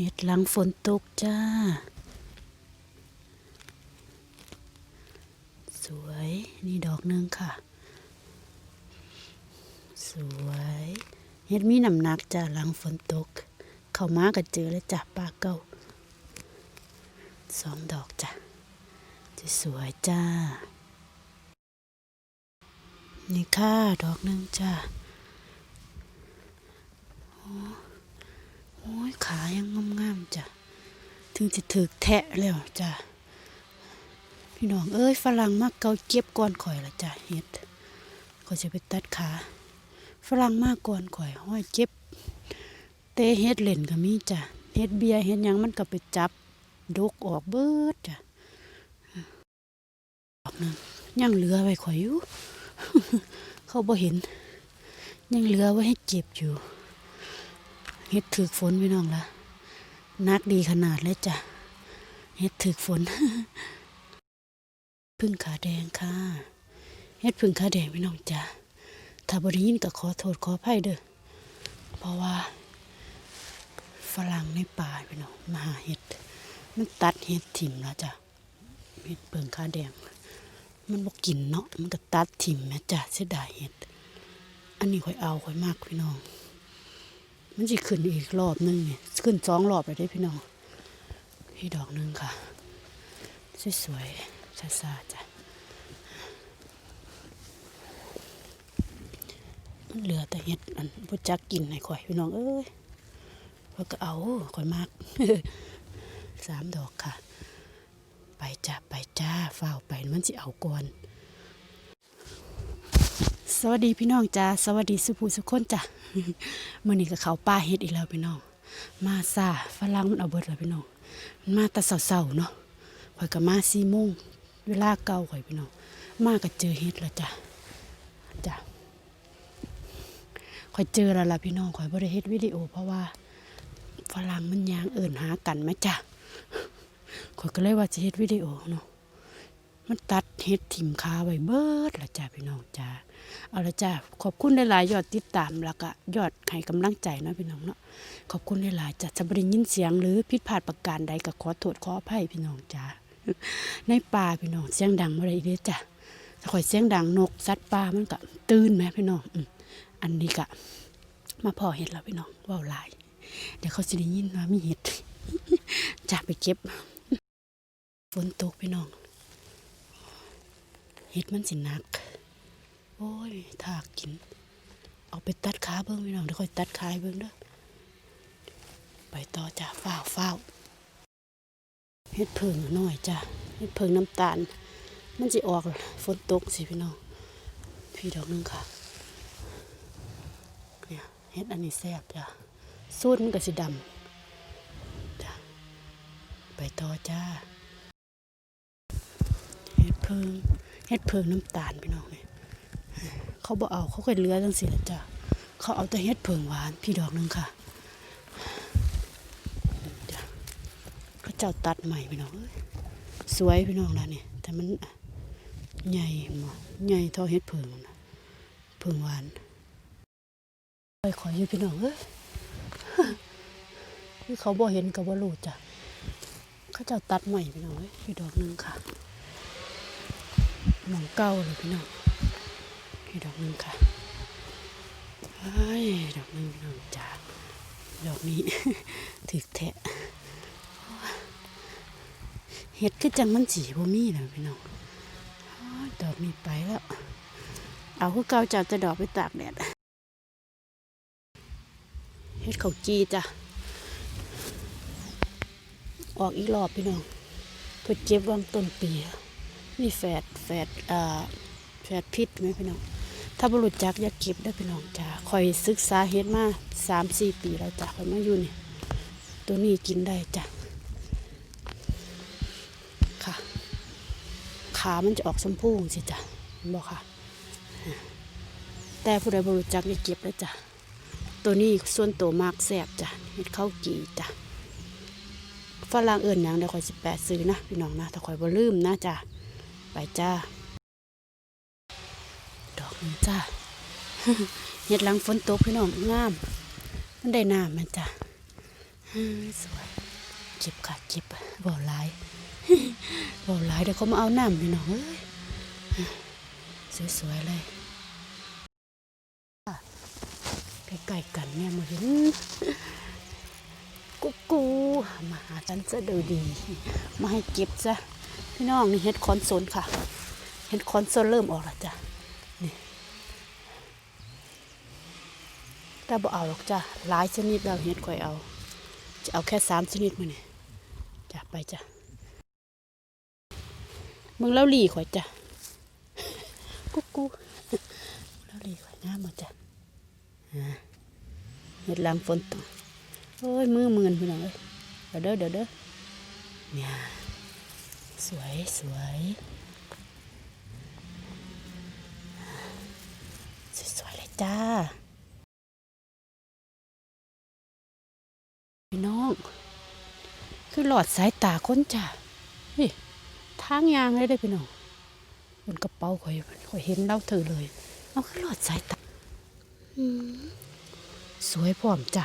เห็ดหลังฝนตกจ้า สวยนี่ดอกหนึงค่ะ สวยเห็ดมีน้ำหนักจ้าหลังฝนตก เข้ามาก็เจอแล้วจ้ะปลาเก้าสองดอกจ้ะจะสวยจ้า นี่ค่ะดอกหนึงจ้า โอ้ยขายังงามๆจ้ะ ถึงจะถึกแทะแล้วจ้ะ พี่น้องเอ้ยฝรั่งมากเกาเก็บก่อนข่อยละจ้ะเฮ็ดก็จะไปตัดขาฝรั่งมากก่อนข่อยห้อยเจ็บ เตะเฮ็ดเล่นก็มีจ้ะเฮ็ดเบียเฮ็ดยังมันก็ไปจับดกออกเบิดจ้ะดอกนึงยังเหลือไว้ข่อยอยู่ เขาบ่เห็น ยังเหลือไว้ให้เก็บอยู่ เฮ็ดถึกฝนพี่น้องละนักดีขนาดเลยจ้ะเฮ็ดถึกฝน พึ่งขาแดงค่ะเฮ็ดพึ่งขาแดงพี่น้องจ้ะถ้าบ่ได้ยินก็ขอโทษขออภัยเด้อเพราะว่า ฝรั่งในป่าพี่น้องมาหาเฮ็ด มันตัดเฮ็ดถิ่มแล้วจ้ะเฮ็ดเพิ่งขาแดง มันบ่กินเนาะมันก็ตัดถิ่มแม่จ้ะเสียดายเฮ็ด อันนี้ค่อยเอาค่อยมากพี่น้อง มันจะขึ้นอีกรอบนึงเนี่ยขึ้นสองรอบเลยได้พี่น้องพี่ดอกหนึงค่ะ สวยๆซาๆจ้ะมันเหลือแต่เห็ดอันพุจักกินให้ข่อยพี่น้องเอ้ยข่อยก็เอาข่อยมากสามดอกค่ะ ไปจ้าไปจ้าเฝ้าไปมันสิเอาก่อน สวัสดีพี่น้องจ้าสวัสดีสุภูสุคนจ้ะมื่อนี้ก็เขาป้าเฮ็ดอีกแล้วพี่น้อง มาซาฝรั่งมันเอาเบิดแล้วพี่น้องมันมาแต่เสาๆเนาะข่อยก็มาสี่โมงเวลาเก่าข่อยพี่น้อง มาก็เจอเฮ็ดแล้วจ้ะจ้ะข่อยเจอแล้วล่ะพี่น้องข่อยบ่ได้เฮ็ดวิดีโอ เพราะว่าฝรั่งมันยางเอิ่นหากันไหมจ้ะข่อยก็เลยว่าจะเฮ็ดวิดีโอเนาะ มันตัดเฮ็ดถิ่มคาไว้เบิดละจ้าพี่น้องจ้าเอาละจ้าขอบคุณหลายๆยอดติดตามแล้วก็ยอดให้กำลังใจเนาะพี่น้องเนาะขอบคุณหลายๆจ้าจะบ่ได้ยินเสียงหรือผิดพลาดประการใดก็ขอโทษขออภัยพี่น้องจ้าในป่าพี่น้องเสียงดังบ่ได้อีเด้จ้าถ้าข่อยเสียงดังนกสัตว์ป่ามันก็ตื่นแหมพี่น้องอันนี้ก็มาพอเห็ดแล้วพี่น้องว้าหลาย เดี๋ยวเขาสิได้ยินว่ามีเห็ดจ้าไปเก็บฝนตกพี่น้อง เห็ดมันสิหนัก โอ้ยถากกิน เอาไปตัดขาเบิ้งพี่น้องเดี๋ยวค่อยตัดขาเบิ้งเด้อไปต่อจ้ะฝ้าวฝ้าวเห็ดเพิงหน่อยจ้ะเห็ดเพิงน้ำตาล มันสิออกฝนตกสิพี่น้องพี่ดอกนึงค่ะเนี่ยเห็ดอันนี้แซ่บจ้ะสูตรมันก็สิดำจ้ะไปต่อจ้าเห็ดเพิง เฮ็ดเพิงน้ำตาลพี่น้องเนี่ยเขาบ่เอาเขาก็เหลือจังสิละจ้ะเขาเอาแต่เฮ็ดเพิงหวานพี่ดอกหนึงค่ะจ้ะเขาเจ้าตัดใหม่พี่น้องเอ้ยสวยพี่น้องนะเนี่ยแต่มันใหญ่หมอใหญ่เท่าเฮ็ดเพิงนะเพิงหวานไปขออยู่พี่น้องเอ้ยคือเขาบ่เห็นก็บ่รู้จ้ะเขาเจ้าตัดใหม่พี่น้องเอ้ยพี่ดอกหนึงค่ะ หนองเก้าเลยพี่น้องนี่ดอกหนึ่งค่ะไอ้ดอกหนึ่งพี่น้องจ้าดอกนี้ถึกแทะเห็ดก็จังมันสีบ่มีนะพี่น้องดอกนี้ไปแล้ว เอาคือเก่าจะจะดอกไปตากแดดเห็ดเขาจีจ้ะ ออกอีกรอบพี่น้องเพื่อเจ็บวางต้นปี อะมีแฝดแฝดอ่าแฝดพิษไหมพี่น้อง ถ้าบรุษจักอยากเก็บได้พี่น้องจ้าคอยศึกษาเฮ็ดมาสามสี่ปีแล้วจ้ะคอยมาอยู่นี่ ตัวนี้กินได้จ้ะค่ะ ขามันจะออกชมพูสิจ้ะบอกค่ะ แต่ผู้ใดบรุษจักอยากเก็บได้จ้ะตัวนี้ส่วนตัวมากแสบจ้ะเฮ็ดข้าวกีจ้ะฝรั่งเอื่นหยังเดี๋ยวคอยสิแปดซื้อนะพี่น้องนะถ้าคอยบ่ลืมนะจ้ะ จ้า ดอกนี้จ้าเห็ดหลังฝนตกพี่น้องงาม มันได้น้ำมันจ้ะอืมสวยเจ็บค่ะเจ็บบ่หลายบ่หลายเดี๋ยวเขามาเอาน้ำพี่น้องเอ้ยสวยๆเลยใกล้ๆกันเนี่ยมาเห็นกุ๊กกูมาหากันซะดูดี มาให้เก็บซะ พี่น้องนี่เห็ดคอนโซลค่ะ เห็ดคอนโซลเริ่มออกแล้วจ้ะนี่แต่บ่เอาหรอกจ้ะหลายชนิดแล้วเห็ดค่อยเอา จะเอาแค่สามชนิดมาเนี่ยจ้ะไปจ้ะมึงแล้วหลีข่อยจ้ะกุ๊กกูแล้วหลีข่อยงามหมดจ้ะเห็ดลังฝนตกโอ้ยมือมือนพี่น้องเอ้ยเดี๋ยวเด้อเดี๋ยวเด้อเนี่ย สวยสวยสวยเลยจ้า พี่น้อง คือหลอดสายตาคนจ้ะนี่ทางยางเลยได้พี่น้องบนกระเป๋าข่อยข่อยเห็นเล่าเธอเลย เอาคือหลอดสายตาสวยพร้อมจ้ะ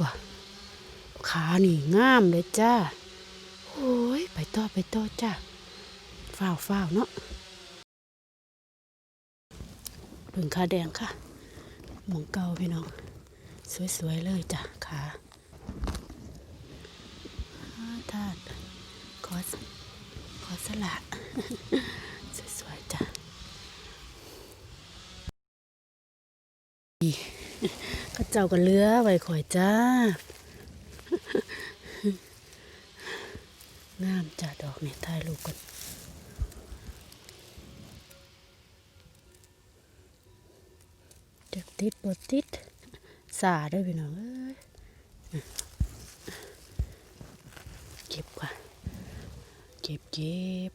ว่ะขานี่งามเลยจ้าโอ้ย ไปต่อไปต่อจ้าฝ้าวฝ้าวเนาะเบึงขาแดงค่ะหมองเก่าพี่น้อง สวย ๆ เลยจ้ะขาทาดขอสขอสละ สวย ๆ จ้ะนี่ก็เจ้าก็เลือไว้ข่อยจ้า งามจ้ะดอกเนี่ยถ่ายรูปกันจะติดบดติดสาด้วยพี่น้องเอ้ยเก็บก่อนเก็บเก็บ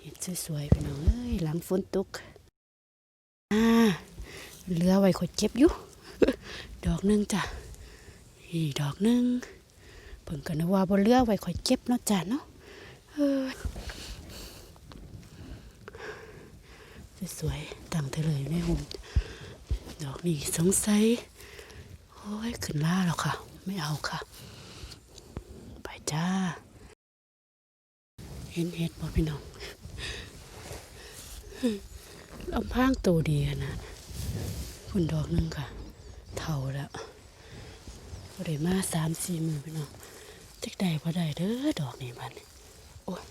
เห็ดสวยๆพี่น้องเอ้ยหลังฝนตกอ่าเหลือไว้คอยเก็บอยู่ ดอกหนึงจ้ะนี่ดอกหนึง เพิ่งกันว่าบ่เลือไว้คอยเก็บเนาะจ้ะเนาะเออสวยๆตั้งเธอเลยอยู่ในห่มดอกนี้สงสัยโอ้ยขึ้นล่าแล้วค่ะ ไม่เอาค่ะ ไปจ้า เห็นเห็ดบ่พี่น้องลำพางโตดีนะคุณดอกหนึงค่ะ เท่าแล้วบ่ได้มาสามสี่มือพี่น้อง จักได้บ่ได้เด้อดอกนี้บัดนี้โอ้ย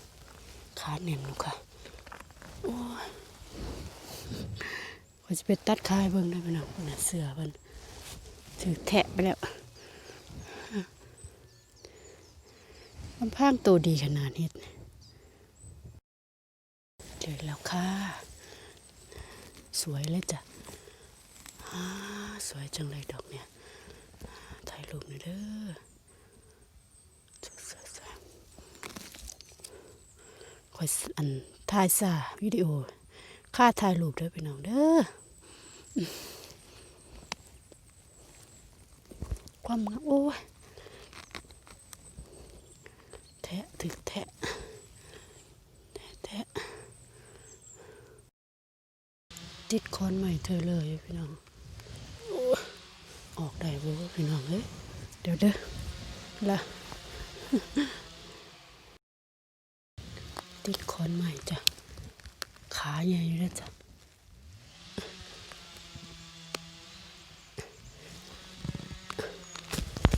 ขาเน่นลูกค่ะโอ้ยว่าจะไปตัดคายเบิ่งได้พี่น้องน่ะเสือเพิ่นถือแทะไปแล้วลำพางตัวดีขนาดนี้เจอแล้วค่ะ สวยเลยจ้ะอ่าสวยจังเลยดอกเนี่ยถ่ายรูปหน่อยเด้อสวยๆ คอยอันถ่ายซาวิดีโอค่าถ่ายรูปเด้อพี่น้องเด้อความงามโอ้ยแทะถึกแทะแทะแทะติดคอนใหม่เธอเลยพี่น้องอออกได้บ่พี่น้องเอ้ยเดี๋ยวเด้อละ ติดคอนใหม่จ้ะ ขาใหญ่อยู่แล้วจ้ะ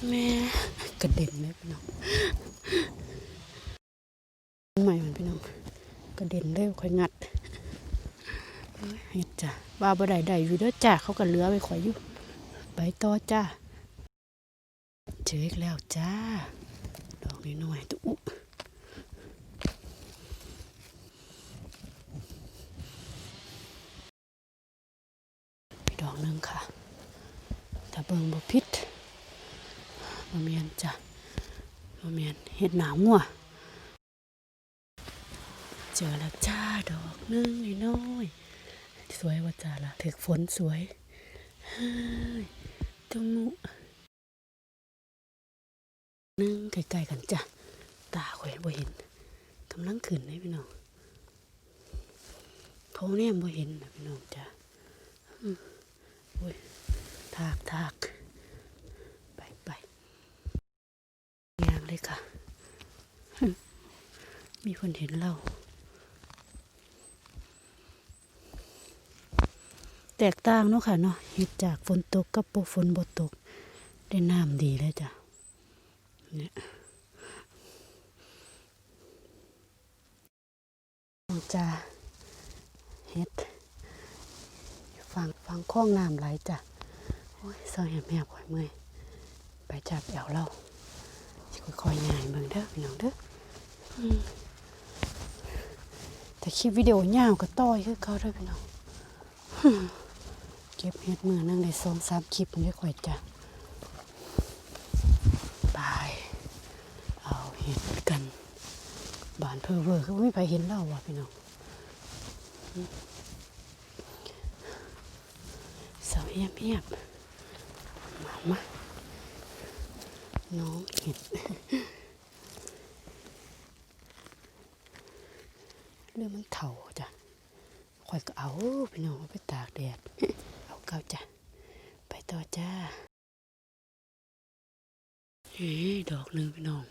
แม่กระเด็นเลยพี่น้องใหม่เหมันพี่น้องกระเด็นเร็วค่อยงัดเอ้ยเฮ็ดจ้ะว่าบ่ได้ได้อยู่เด้อจ้าเขาก็เลือไว้ข่อยอยู่ไปต่อจ้าเจออีกแล้วจ้าดอกน้อยๆตุ๊พี่ดอกหนึงค่ะถ้า เบิ่งบ่ผิดบ่แม่นจ้ะบ่แม่นเฮ็ดหนางัวเจอแล้วจ้าดอกนึงน้อยสวยว่าจ้าละถึกฝนสวยเฮ้ยตรงนู้นึงใกล้ๆกันจ้ะตาข่อยบ่เห็นกำลังขึ้นเลยพี่น้องเขาเนี่ยบ่เห็นนะพี่น้องจ้ะโอ้ย ทากทากไปไปเลยค่ะ มีคนเห็นเรา แตกต่างเนาะค่ะเนาะเห็ดจากฝนตกกับบ่ฝนบ่ตก ได้น้ำดีเลยจ้ะเนี่ยจ้าเฮ็ดฟังฟังคล้องน้ำไหลจ้ะ โอ้ยซอยแหบแหบข่อยเมื่อยไปจับแอวเราสิค่อยๆย่างเบิ่งเด้อพี่น้องเด้อแต่คลิปวิดีโอยาวก็ต่อยคือเขาเด้อพี่น้องเก็บเฮ็ดมือนั่งได้สองสามคลิปมันได้ค่อยจ้ะบายเอาเห็ดกันบานเพอเวอร์คือบ่ไม่ไปเห็นเราว่ะพี่น้องเสาเงียบเงียบ มามาน้องเห็ดเรื่องมันเถ่าจ้ะข่อยก็เอาพี่น้องไปตากแดด เอาเก้าจ้ะ ไปต่อจ้าเฮ้ดอกหนึ่งพี่น้อง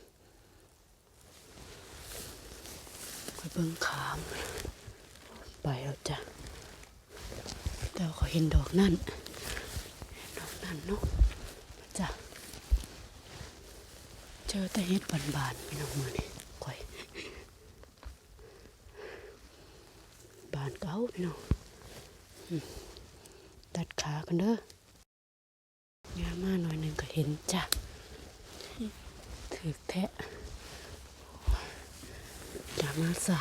ไปเบิ่งขาม ไปแล้วจ้ะแต่เขาเห็นดอกนั่น ดอกนั่นเนาะ จ้ะ เจอแต่เห็ดบานๆพี่น้องมือนี่ข่อย บานเก้าพี่น้องตัดขากันเด้องามมาหน่อยหนึ่งก็เห็นจ้ะ ถือแทะอย่ามาสา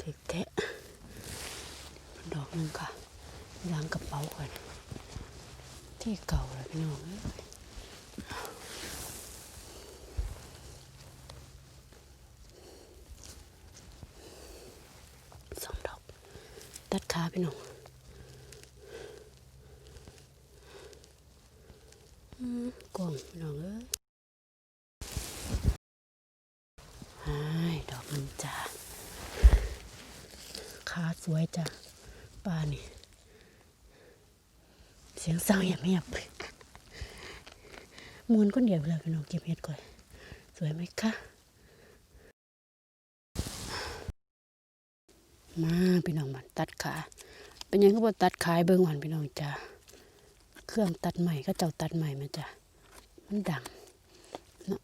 ถือแทะ ดอกหนึ่งค่ะล้างกระเป๋าก่อน ที่เก่าเลยพี่น้องสองดอก ตัดขาพี่น้องกล่องพี่น้องเอ้ยดอกหนึ่งจ้าขาสวยจ้านี่ เสียงเศร้าเงียบๆมวนคนเดียวเลยพี่น้องเก็บเห็ดก่อนสวยไหมคะมาพี่น้องบันตัดขาเป็นยังก็บ่ตัดขายเบิ่งหวันพี่น้องจ้าเครื่องตัดใหม่ก็เจ้าตัดใหม่มาจ้ะมันดังเนาะ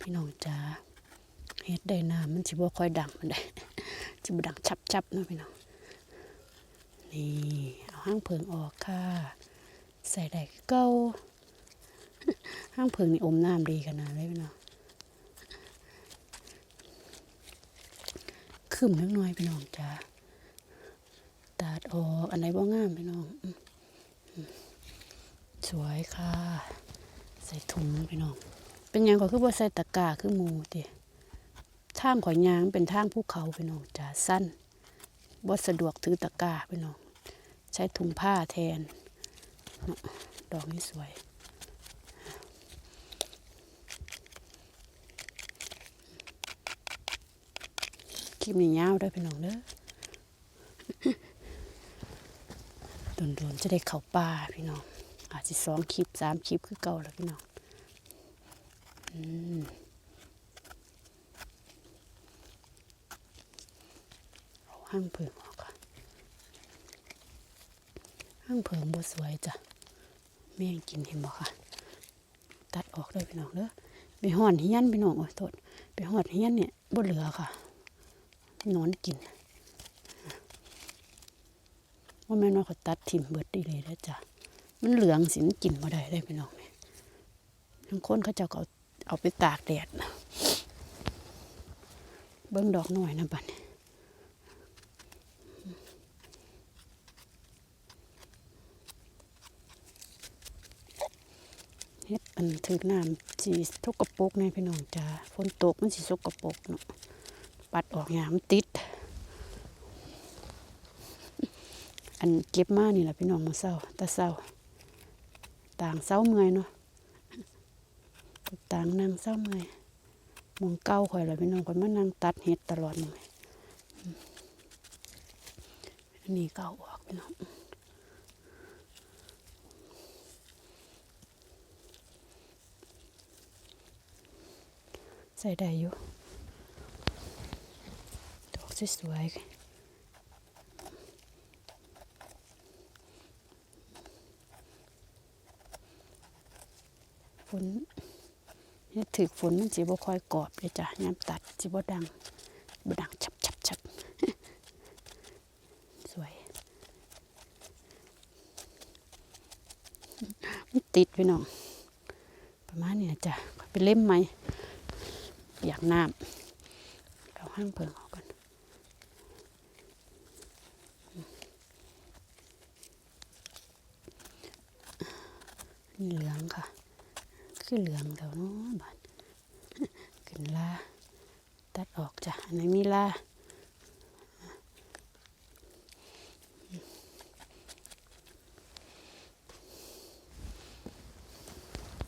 พี่น้องจ้าเฮ็ดได้น้ำมันสิบ่ค่อยดังมันได้สิบ่ดังชับๆเนาะพี่น้อง นี่เอาห้างเพิงออกค่ะ ใส่ได้คือเก่าห้างเพิงนี่อมน้ำดีขนาดเลยพี่น้องขึ้นนิดหน่อยพี่น้องจ้าตัดออกอันไหนบ่งามพี่น้องสวยค่ะ ใส่ถุงพี่น้อง เป็นยังก็คือว่าใส่ตะกร้าคือมูติทางข่อยยางเป็นทางภูเขาพี่น้องจ้าสั้นบ่สะดวกถือตะกร้าพี่น้อง ใช้ถุงผ้าแทน ดอกนี้สวย คลิปนี้ยาวด้วยพี่น้องเด้อโดนๆจะได้เข้าป่าพี่น้อง อาจจะสองคลิปสามคลิปคือเก่าแล้วพี่น้อง อืมห้างเพิงอก ห้างเพิงบ่สวยจ้ะแม่งกินเห็นบ่ค่ะ ตัดออกเลยพี่น้องเด้อไปห่อนเฮียนพี่น้องโอ้ยโทษไปห่อนเฮียนเนี่ยบ่เหลือค่ะนอนกินว่าแม่นว่าเขาตัดทิมเบิดดีเลยแล้วจ้ะมันเหลืองสิมันกินมาได้ได้พี่น้องเนี่ยทั้งคนเขาจะเอาเอาไปตากแดดนะเบิ้งดอกหน่อยนะบัดนี้เฮ็ดอันถือน้ำสีทุกกระปุกเนี่ยพี่น้องจ้าฝนตกมันสิสกระปรกเนาะปัดออกยามนติด อันเก็บมานี่แหละพี่น้องมาเศร้าตาเศร้า ต่างเศร้าเมื่อยเนาะต่างนั่งเศร้าเมื่อยมองเก้าข่อยแหละพี่น้องข่อยมานั่งตัดเห็ดตลอดเลยอันนี้เก้า ออกพี่น้องส่ได้อยู่ดอกสวยๆฝนเฮ็ดถึกฝนมันสิบ่ค่อยกรอบเลยจ้ะยามตัดสิบ่ดังบ่ดังชับชับชับสวยมันติดพี่น้องประมาณนี้นะจ้ะไปเล่มไหม อยากน้ำเอาห้างเพิงออกกันนี่เหลืองค่ะ คือเหลืองแถวโน้นบานขึ้นลาตัดออกจ้ะอันไหนมีลา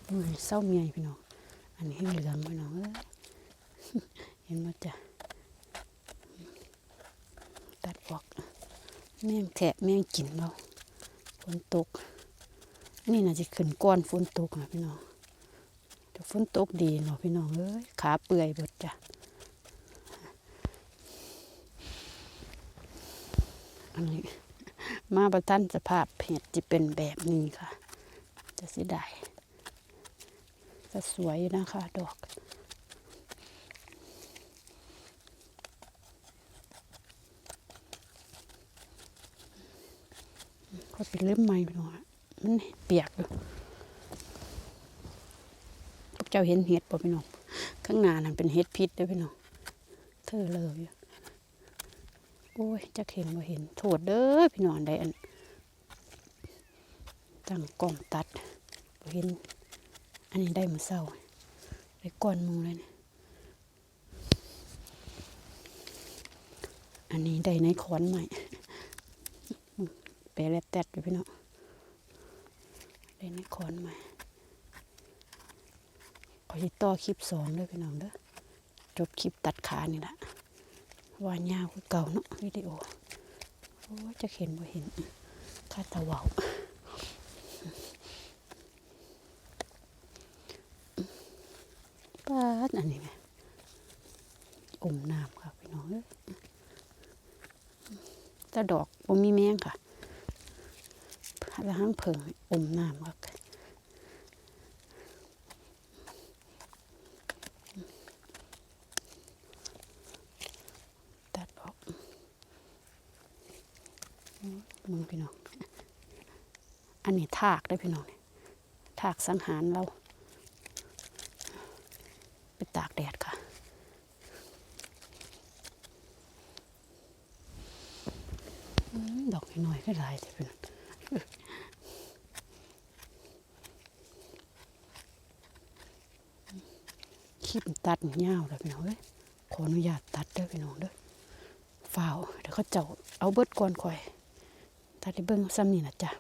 อุ้ยเศร้าเมียพี่น้อง อันนี้ให้เหลืองพี่น้องเอ้ย เห็นไหมจ้ะตัดออก แม่งแทะแม่งกินเราฝนตก นี่น่าจะขึ้นก้อนฝนตกนะพี่น้องแต่ฝนตกดีเนาะพี่น้องเอ้ยขาเปื่อยเบิดจ้ะอันนี้มาประทันสภาพเห็ดจะเป็นแบบนี้ค่ะ จะสิได้จะสวยนะคะ ดอก ก็เป็นเล่มใหม่พี่น้องมันเปียกอยู่พวกเจ้าเห็นเห็ดป่ะพี่น้องข้างหน้านั่นเป็นเห็ดพิษเด้วยพี่น้องเธอเลยอยู่โอ้ยจะเห็นบ่เห็นโทษเด้อพี่น้องได้อันตั้งกล้องตัดเห็น อันนี้ได้มือเศร้าได้ก้อนมูเลยเนี่ยอันนี้ได้ในขอนใหม่ ไปแลดแตดอยู่พี่น้องได้ในขอนม่ขอจิต่อคลิปสองด้วยพี่น้องเด้อจบคลิปตัดขานี่แหละว่ายาวคือเก่าเนาะวิดีโอโอ้จะเห็นบ่เห็นคาตาเวาวป้าดอันนี้ไงอมน้ำค่ะพี่น้องเอ้ยแต่ดอกบ่มีแมงค่ะ ล้วห้างเพิงอมน้ำค่ะตัดออกมึงพี่น้อง อันนี้ทากได้พี่น้องนี่ทากสังหารเรา ไปตากแดดค่ะอดอกน้อยก็หลายแต่เป็นคลิป ตัดเงาเล้วพี่น้องเอ้ยขออนุญาตตัดเด้อพี่น้องเด้อฝ่าวเดี๋ยวเขาเจ้าเอาเบิดก่อนคอยตัดที่เบิ้งซ้ำนี่นะจ้ะ